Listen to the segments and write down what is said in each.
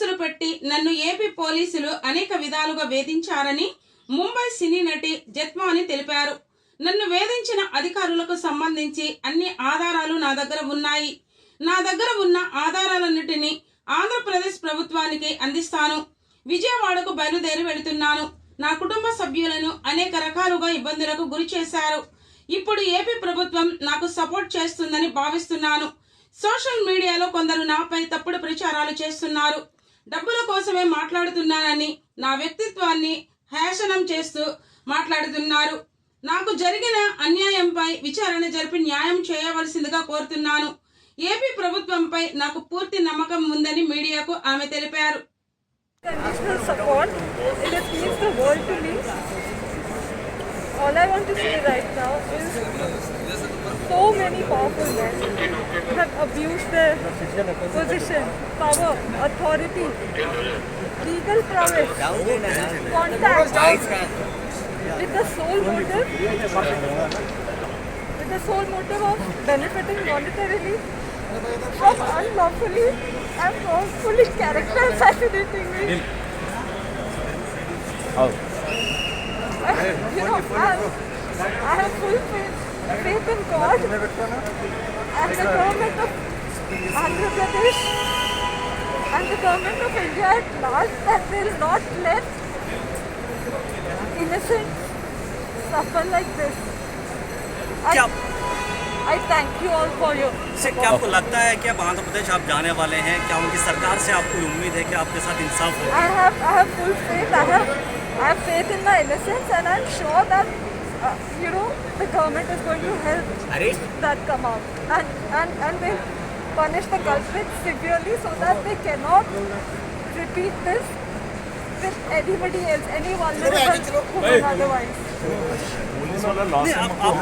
కేసులు పెట్టి నన్ను ఏపీ పోలీసులు అనేక విధాలుగా వేధించారని ముంబై సినీ నటి జత్మాని తెలిపారు. నన్ను వేధించిన అధికారులకు సంబంధించి అన్ని ఆధారాలు నా దగ్గర ఉన్నాయి. నా దగ్గర ఉన్న ఆధారాలన్నిటినీ ఆంధ్రప్రదేశ్ ప్రభుత్వానికి అందిస్తాను. విజయవాడకు బయలుదేరి వెళుతున్నాను. నా కుటుంబ సభ్యులను అనేక రకాలుగా ఇబ్బందులకు గురి చేశారు. ఇప్పుడు ఏపీ ప్రభుత్వం నాకు సపోర్ట్ చేస్తుందని భావిస్తున్నాను. సోషల్ మీడియాలో కొందరు నాపై తప్పుడు ప్రచారాలు చేస్తున్నారు. డబ్బుల కోసమే మాట్లాడుతున్నానని నా వ్యక్తిత్వాన్ని హేషనం చేస్తూ మాట్లాడుతున్నారు. నాకు జరిగిన అన్యాయంపై విచారణ జరిపి న్యాయం చేయవలసిందిగా కోరుతున్నాను. ఏపీ ప్రభుత్వంపై నాకు పూర్తి నమ్మకం ఉందని మీడియాకు ఆమె తెలిపారు. All I want to say right now is so many powerful men have abused their position, power, authority, legal prowess, contact with the sole motive with the sole motive of benefiting monetarily from unlawfully and wrongfully character assassinating me. I, oh. you know, I, I have full faith, faith in God and the government of Andhra Pradesh and the government of India at large that will not let innocents suffer like this. I, क्या I thank you all for your से क्या आपको लगता है कि अब आंध्र प्रदेश आप जाने वाले हैं क्या उनकी सरकार से आपको उम्मीद है कि आपके साथ इंसाफ हो I have I have full faith. I have I have faith in my innocence, and I'm sure that uh, you know the government is going to help that come out, and and and they'll punish the culprits severely so that they cannot repeat this with anybody else, any vulnerable woman otherwise. नहीं, आप, आप,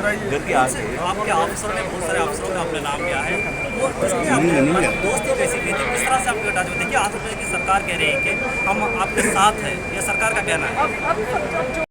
उनसे- आपके अफसरों ने बहुत सारे अफसरों ने अपने नाम लिया है। और उसमें आपने मतलब दोस्ती कैसी की थी किस तरह से आपके टच देखिए आंध्र की सरकार कह रही है कि हम आपके साथ हैं ये सरकार का कहना है?